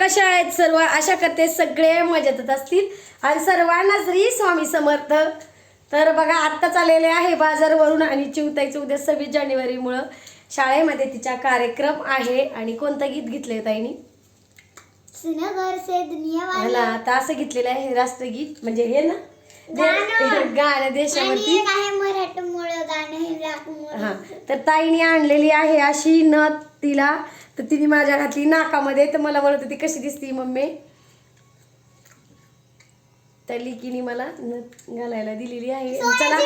कशा आहेत सर्व आशा करते सगळे मजेतच असतील. आणि सर्वांना श्री स्वामी समर्थ. तर बघा आत्ताच आलेले आहे बाजारवरून आणि चिवताईचं उद्या सव्वीस जानेवारीमुळं शाळेमध्ये तिचा कार्यक्रम आहे. आणि कोणतं गीत घेतलंय ताईनी? श्रीनगर से दुनिया वाले. मला आता असं घेतलेलं आहे हे राष्ट्रगीत म्हणजे हे ना? गाणं. देशावरती. हे. हा. तर ताईने आणलेली आहे अशी नथ तिला. तर तिने माझ्या घातली नाकामध्ये. तर मला म्हणत होती कशी दिसती मम्मी? तर लिकीने मला नथ घालायला दिलेली आहे. चला.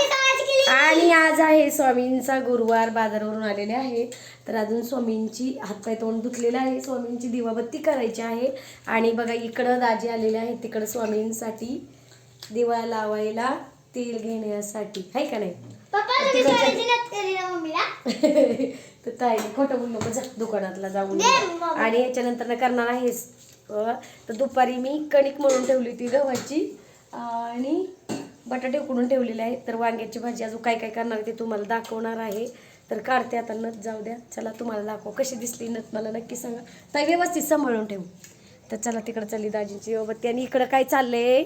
आणि आज आहे स्वामींचा गुरुवार. बाजारवरून आलेले आहे. तर अजून स्वामींची हातपाय तोंड धुतलेलं आहे. स्वामींची दिवाबत्ती करायची आहे. आणि बघा इकडं दाजी आलेले आहेत. तिकडं स्वामींसाठी दिवा लावायला तेल घेण्यासाठी. आहे का नाही? तर ताई खोटं बोलू नको जा दुकानातला जाऊन. आणि याच्यानंतर न करणार आहेस तर दुपारी मी कणिक मळून ठेवली होती गव्हाची. आणि बटाटे उकडून ठेवलेले आहेत. तर वांग्याची भाजी अजून काय काय करणार आहे ते तुम्हाला दाखवणार आहे. तर काढते आता नथ जाऊ द्या. चला तुम्हाला दाखव कशी दिसली नथ मला नक्की सांगा. ताई व्यवस्थित सांभाळून ठेवू. तर चला तिकडं चालली दाजींची बाबा आणि इकडं काय चाललंय?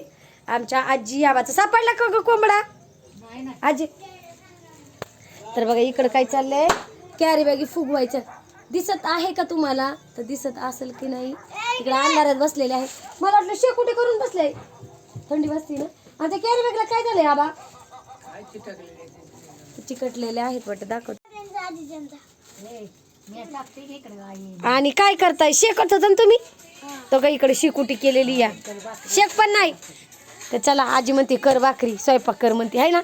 आमच्या आजी आबाचं. सापडला का ग कोंबडा? आजी. तर बघा इकडं काय चाललंय? कॅरी बॅगी फुगवायचं दिसत आहे का तुम्हाला? तर दिसत असेल की नाही. तिकडे अंधारात बसलेले आहे मला वाटलं शेकुटी करून बसले. थंडी बसती ना. आणि त्या कॅरी बॅगला काय झालंय आबा? चिकटलेले आहेत वाटतं. दाखव. आणि काय करताय? शेकत होता ना तुम्ही? तो का इकडे शिकुटी केलेली या. शेक पण नाही. तर चला आजी म्हणते कर भाकरी. स्वयंपाक कर म्हणते. आहे ना?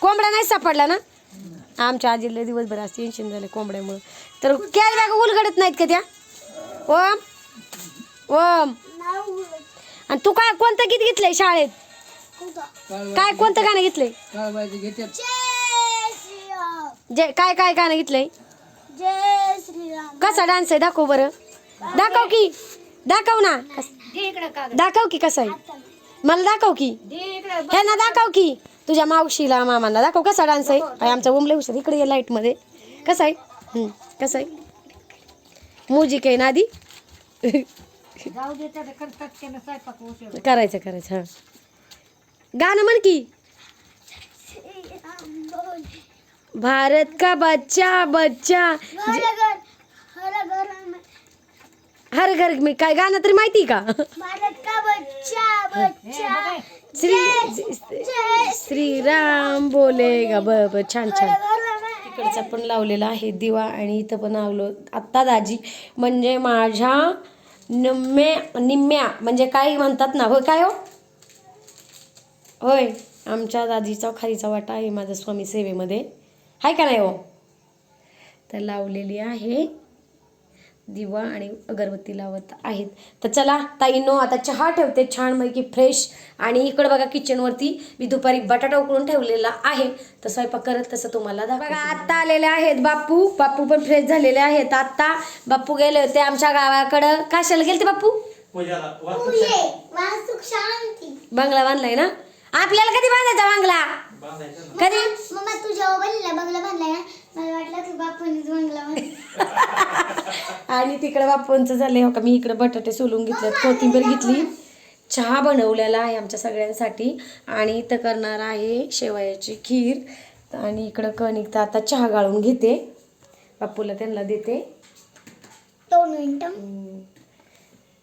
कोंबडा नाही सापडला ना? आमच्या आजीला दिवसभर आज टेन्शन झाले कोंबड्यामुळं. तर कॅरी बॅग उलगडत नाहीत का त्या? ओम ओम. आणि तू काय कोणतं गीत घेतलंय शाळेत? काय कोणतं गाणं घेतलंय? जे काय काय गाणं घेतलंय? जय श्रीराम. कसा डान्स आहे? दाखव बरं. दाखव की. दाखव ना. दाखव की कसा आहे. मला दाखव की. ह्यांना दाखव की. तुझ्या मावशीला मामांना दाखव कसा डान्स आहे? आमचा उमले हुशार. इकडे ये लाइटमध्ये. कसा आहे? हम्म, कसा आहे? म्युझिक आहे ना आधी? करायचं करायचं हा. गाणं म्हण की. भारत का बच्चा बच्चा. हर घर हर घर में हर घर मी काय गाणं तरी माहिती का? भारत का बच्चा बच्चा. श्री श्रीराम बोलेगा ग ब छान छान. तिकडचा पण लावलेला आहे दिवा आणि इथं पण लावलो. आत्ता दाजी म्हणजे माझ्या निम्म्या निम्म्या म्हणजे काय म्हणतात ना होय काय हो? होय आमच्या दाजीचा खालीचा वाटा आहे माझ्या स्वामी सेवेमध्ये. आहे का नाही हो? तर लावलेली आहे दिवा आणि अगरबत्ती लावत आहेत. तर चला ताईनो आता चहा ठेवते छानपैकी फ्रेश आणि इकडं बघा किचनवरती मी दुपारी बटाटा उकळून ठेवलेला आहे. तर स्वयंपाक करत तसं तुम्हाला दाखवा बघा आत्ता आलेले आहेत बापू. बापू पण फ्रेश झालेले आहेत आत्ता. बापू गेले होते आमच्या गावाकडं. कशाला गेलते बापू? पूजे वास्तुक शांती. बंगला बांधलाय ना? आपल्याला कधी बांधायचा बंगला? कधी? मम्मा तुझ्या बंगला बांधलाय ना? मला वाटलं तू बापूनच बंगला आणि तिकडे बापूंचं झालंय हो का मी इकडे बटाटे सोलून घेतले कोथिंबीर घेतली चहा बनवलेला आहे आमच्या सगळ्यांसाठी आणि इथं करणार आहे शेवयाची खीर. आणि इकडं कणिक तर आता चहा गाळून घेते. बापूला त्यांना देते. दोन मिनिटं.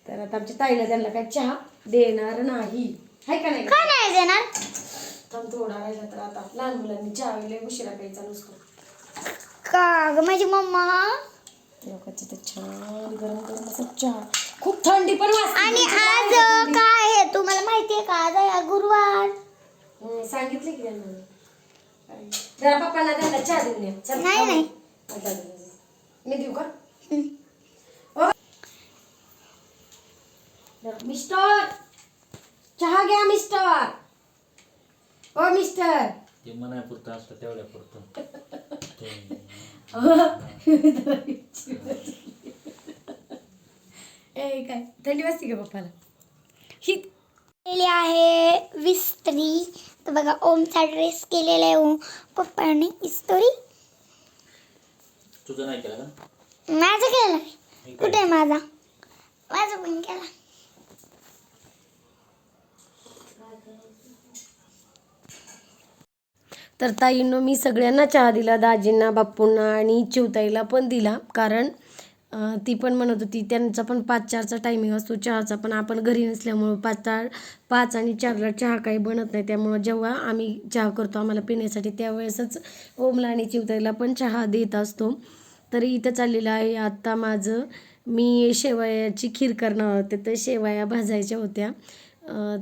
तर आता आमच्या ताईला त्यांना काय चहा देणार नाही. हाय का नाही? का नाही देणार? थांब थोडा राहिला तर आता. लहान मुलांनी चहा लय उशिरा प्यायचा नुसतं. का ग माझी मम्मा? लोकांचं ते छान गरम गरम असं चहा. खूप थंडी पण वाजते. आणि आज काय आहे? तुम्हाला माहितीये का? आज आहे गुरुवार. हम्म, सांगितलं की त्यांना. जरा पप्पांना त्यांना चहा देऊन या चल, नाही, खाऊ. नाही. मी देऊ का. ओ. जरा, मिस्टर चहा घ्या मिस्टर. ओ मिस्टर. ते मनापुरतं असतं तेवढ्या पुरतं. ए काय? थंडी वाजते का पप्पाला? ही केलेली आहे विस्त्री. तर बघा ओमचा ड्रेस केलेला आहे ओम पप्पाने इस्त्री. तुझं नाही केलं का? माझं केलं? कुठे आहे माझा? माझं पण केला. तर ताईंनो मी सगळ्यांना चहा दिला दाजींना बाप्पूंना आणि चिवताईला पण दिला. कारण ती पण म्हणत होती त्यांचा पण पाच चारचा टायमिंग असतो चहाचा पण आपण घरी नसल्यामुळं पाच चार पाच आणि चारला चहा काही बनत नाही. त्यामुळं जेव्हा आम्ही चहा करतो आम्हाला पिण्यासाठी त्यावेळेसच ओमला आणि चिवताईला पण चहा देत असतो. तरी इथं चाललेलं आहे. आत्ता माझं मी शेवयाची खीर करणार होते. तर शेवया भाजायच्या होत्या.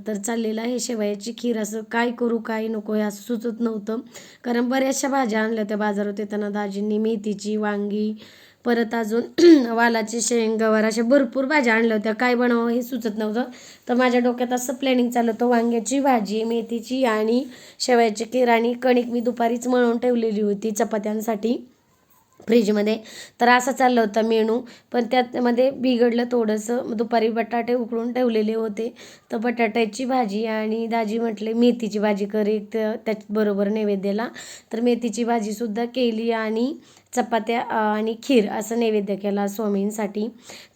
तर चाललेलं आहे शेवयाची खीर. असं काय करू काय नको हे असं सुचत नव्हतं. कारण बऱ्याचशा भाज्या आणल्या त्या बाजारात येताना. दाजींनी मेथीची वांगी परत अजून वालाची शेंग गवार अशा भरपूर भाज्या आणल्या होत्या. काय बनावं हे सुचत नव्हतं. तर माझ्या डोक्यात असं प्लॅनिंग चाललं होतं. वांग्याची भाजी मेथीची आणि शेवयाची खीर आणि कणिक मी दुपारीच मळून ठेवलेली होती चपात्यांसाठी. फ्रीजमध्ये. तर असा चाललं होता मेनू. पण त्यामध्ये बिघडलं थोडंसं. दुपारी बटाटे उकळून ठेवलेले होते. तर बटाट्याची भाजी आणि दाजी म्हटले मेथीची भाजी कर. एक त्याचबरोबर नैवेद्याला. तर मेथीची भाजीसुद्धा केली आणि चपात्या आणि खीर असं नैवेद्य केला स्वामींसाठी.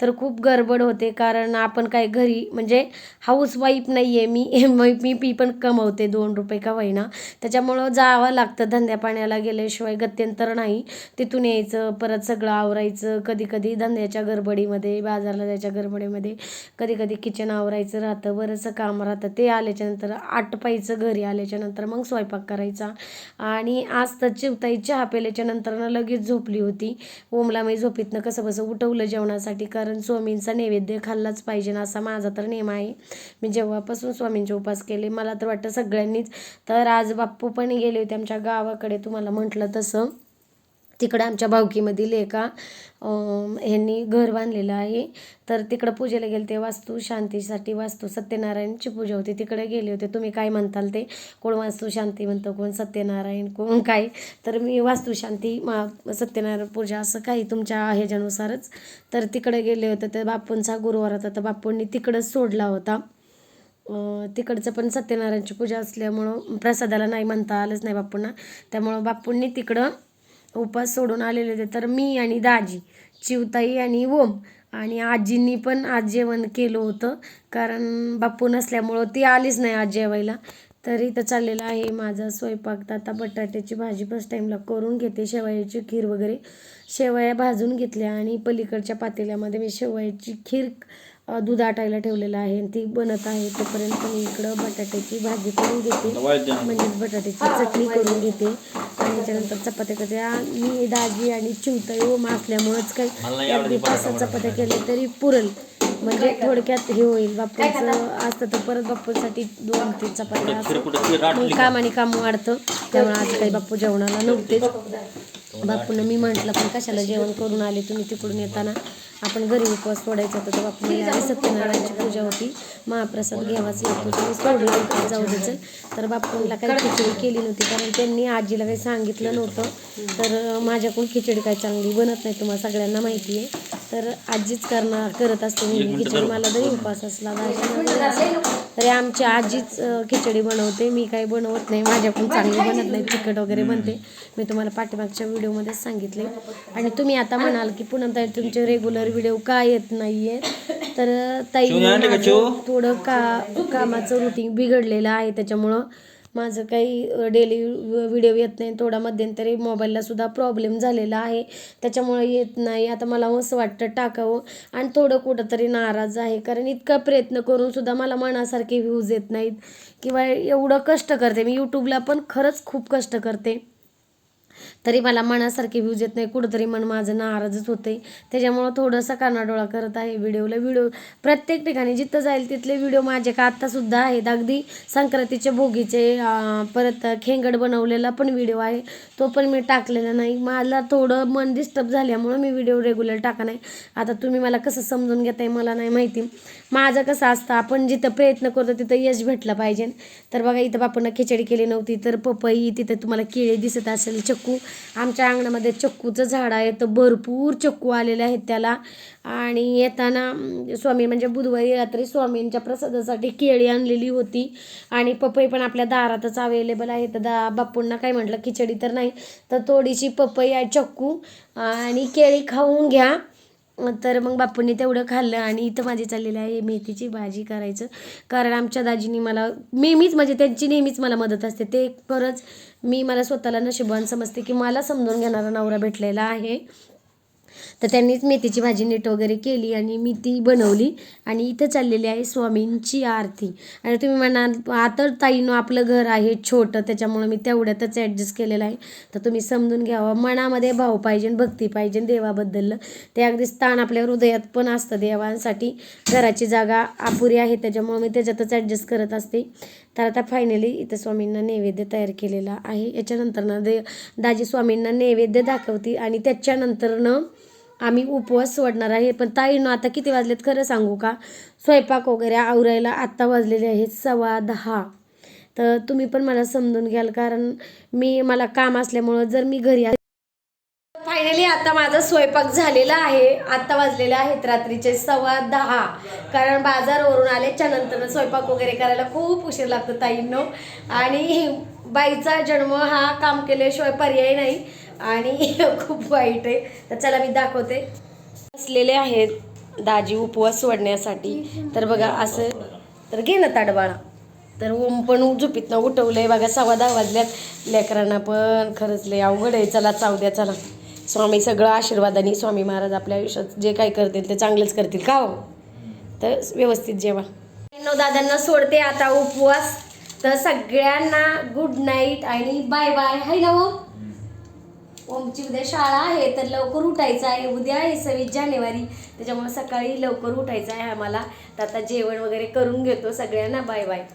तर खूप गडबड होते कारण आपण काय घरी म्हणजे हाऊस वाईफ नाही आहे मी मी पी पण कमवते दोन रुपये का वहिना. त्याच्यामुळं जावं लागतं धंद्या पाण्याला गेल्याशिवाय गत्यंतर नाही. तिथून यायचं परत सगळं आवरायचं कधी कधी धंद्याच्या गडबडीमध्ये बाजारला जायच्या गडबडीमध्ये कधी कधी किचन आवरायचं राहतं बरंचसं काम राहतं. ते आल्याच्यानंतर आटपायचं घरी आल्याच्यानंतर मग स्वयंपाक करायचा. आणि आज तर चिवताई चहा प्याल्याच्यानंतर लगेच झोपली होती. ओमला मी झोपीतनं कसं बसं उठवलं जेवणासाठी? कारण स्वामींचा नैवेद्य खाल्लाच पाहिजे ना असा माझा तर नियम आहे. मी जेव्हापासून स्वामींचे उपास केले मला तर वाटतं सगळ्यांनीच. तर आज बाप्पू पण गेले होते आमच्या गावाकडे तुम्हाला म्हटलं तसं. तिकडं आमच्या भावकीमधील एका ह्यांनी घर बांधलेलं आहे. तर तिकडं पूजेला गेले ते वास्तू शांतीसाठी वास्तू सत्यनारायणची पूजा होती. तिकडे गेले होते. तुम्ही काय म्हणताल ते? कोण वास्तू शांती म्हणतं कोण सत्यनारायण कोण काय? तर मी वास्तू शांती मा सत्यनारायण पूजा असं काही तुमच्या ह्याच्यानुसारच. तर तिकडे गेले होते. तर बापूंचा गुरुवार होता. तर बापूंनी तिकडंच सोडला होता. तिकडचं पण सत्यनारायणची पूजा असल्यामुळं प्रसादाला नाही म्हणता आलंच नाही बापूंना. त्यामुळं बापूंनी तिकडं उपास सोडून आलेले होते. तर मी आणि दाजी चिवताई आणि ओम आणि आजींनी पण आज जेवण केलं होतं. कारण बापू नसल्यामुळं ती आलीच नाही आज जेवायला. तर इथं चाललेलं आहे माझा स्वयंपाक. तर आता बटाट्याची भाजी फर्स्ट टाईमला करून घेते. शेवयाची खीर वगैरे शेवया भाजून घेतल्या आणि पलीकडच्या पातेल्यामध्ये मी शेवयाची खीर दूध आटायला ठेवलेलं आहे आणि ती बनत आहे. तोपर्यंत मी इकडं बटाट्याची भाजी करून घेते. म्हणजेच बटाट्याची चटणी करून घेते. आणि त्याच्यानंतर चपात्या करते. मी दाजी आणि चिवताई ओम असल्यामुळंच काही अगदी पाच सहा चपात्या केल्या तरी पुरल. म्हणजे थोडक्यात हे होईल बाप्पूचं असतं तर परत बाप्पूसाठी दोन तीन चपात्या असं मग काम आणि काम वाढतं त्यामुळे आज काही बाप्पू जेवणाला नव्हतेच. बापूंना मी म्हटलं पण कशाला जेवण करून आले तुम्ही तिकडून येताना? आपण घरी उपवास सोडायचा होता तर बापू "अरे, सत्यनारायणची पूजा होती. महाप्रसाद घ्यावाच लागतो तुम्ही सोडला होता जाऊ दे चल तर बापूंला काही खिचडी केली नव्हती कारण त्यांनी आजीला काही सांगितलं नव्हतं. तर माझ्याकडून खिचडी काही चांगली बनत नाही तुम्हाला सगळ्यांना माहिती आहे. तर आजीच करणार करत असते नेहमी. खिचडी मला जरी उपास असला तरी आमची आजीच खिचडी बनवते. मी काही बनवत नाही. माझ्याकडून चांगली बनत नाही. तिखट वगैरे बनते. मी तुम्हाला पाठीमागच्या व्हिडिओमध्येच सांगितले. आणि तुम्ही आता म्हणाल की पुन्हा ताई तुमचे रेग्युलर व्हिडिओ का येत नाहीये? तर ताई थोडं का कामाचं रुटीन बिघडलेलं आहे. त्याच्यामुळं माझं काही डेली व्हिडिओ येत नाही थोडा मध्यंतरी मोबाईललासुद्धा प्रॉब्लेम झालेला आहे. त्याच्यामुळं येत नाही. आता मला असं वाटतं टाकावं. आणि थोडं कुठंतरी नाराज आहे. कारण इतका प्रयत्न करूनसुद्धा मला मनासारखे व्ह्यूज येत नाहीत. किंवा एवढं कष्ट करते. मी यूट्यूबला पण खरंच खूप कष्ट करते. तरी मला मनासारखे व्ह्यूज येत नाही. कुठंतरी मन माझं नाराजच होते त्याच्यामुळं थोडंसं कानाडोळा करत आहे व्हिडिओला. व्हिडिओ प्रत्येक ठिकाणी जिथं जाईल तिथले व्हिडिओ माझे का आत्तासुद्धा आहेत. अगदी संक्रांतीचे भोगीचे परत खेंगड बनवलेला पण व्हिडिओ आहे. तो पण मी टाकलेला नाही. मला थोडं मन डिस्टर्ब झाल्यामुळं मी व्हिडिओ रेग्युलर टाका नाही. आता तुम्ही मला कसं समजून घेताय मला नाही माहिती. माझं कसं असतं आपण जिथं प्रयत्न करतो तिथं यश भेटलं पाहिजे. तर बघा इथं बापूंना खिचडी केली नव्हती तर पपई तिथं तुम्हाला केळी दिसत असेल चक्कू आमच्या अंगणामध्ये चक्कूचं झाड आहे तर भरपूर चक्कू आलेले आहेत त्याला. आणि येताना स्वामी म्हणजे बुधवारी रात्री स्वामींच्या प्रसादासाठी केळी आणलेली होती. आणि पपई पण आपल्या दारातच अवेलेबल आहे. तर दा बापूंना काय म्हटलं खिचडी तर नाही तर थोडीशी पपई आहे चक्कू आणि केळी खाऊन घ्या. तर मग बापूंनी तेवढं खाल्लं आणि इथं माझी चाललेली आहे मेथीची भाजी करायचं. कारण आमच्या दाजीनी मला नेहमीच म्हणजे त्यांची नेहमीच मला मदत असते. ते खरंच मी मला स्वतःला नशिबवान समजते की मला समजून घेणारा नवरा भेटलेला आहे. तर त्यांनीच मेथीची भाजी नीट वगैरे केली आणि मी ती बनवली. आणि इथं चाललेली आहे स्वामींची आरती. आणि तुम्ही म्हणाल आता ताईनो आपलं घर आहे छोटं त्याच्यामुळं मी तेवढ्यातच ॲडजस्ट केलेलं आहे. तर तुम्ही समजून घ्यावं मनामध्ये भाव पाहिजे भक्ती पाहिजे देवाबद्दल. ते अगदी स्थान आपल्या हृदयात पण असतं देवांसाठी. घराची जागा अपुरी आहे त्याच्यामुळं मी त्याच्यातच ॲडजस्ट करत असते. तर आता फायनली इथं स्वामींना नैवेद्य तयार केलेला आहे. याच्यानंतरनं दे दाजी स्वामींना नैवेद्य दाखवती आणि त्याच्यानंतरनं आम्ही उपवास सोडणार आहे. पण ताईनं आता किती वाजलेत खरं सांगू का? स्वयंपाक वगैरे आवरायला आत्ता वाजलेले आहेत सव्वा दहा. तर तुम्ही पण मला समजून घ्याल कारण मी मला काम असल्यामुळं जर मी घरी फायनली आता माझा स्वयंपाक झालेला आहे. आत्ता वाजलेले आहेत रात्रीचे सव्वा दहा. कारण बाजारवरून आल्याच्यानंतर स्वयंपाक वगैरे करायला खूप उशीर लागतो ताईंनो. आणि बाईचा जन्म हा काम केल्याशिवाय पर्याय नाही. आणि खूप वाईट आहे. तर चला मी दाखवते. बसलेले आहेत दाजी उपवास सोडण्यासाठी. तर बघा असं तर घे ना ताडबाळा तर ओम पण झोपीतनं उठवलंय. बघा सव्वा दहा वाजल्यात. लेकरांना पण खरंच लय अवघड आहे. चला चाव द्या चला. स्वामी सगळं आशीर्वादाने स्वामी महाराज आपल्या आयुष्यात जे काही करतील ते चांगलेच करतील का हो? तर व्यवस्थित जेवा. नऊ दादांना सोडते आता उपवास. तर सगळ्यांना गुड नाईट आणि बाय बाय हाय ना हो? ओमची उद्या शाळा आहे तर लवकर उठायचं आहे. उद्या आहे सव्वीस जानेवारी. त्याच्यामुळे सकाळी लवकर उठायचं आहे आम्हाला. तर आता जेवण वगैरे करून घेतो सगळ्यांना. Bye bye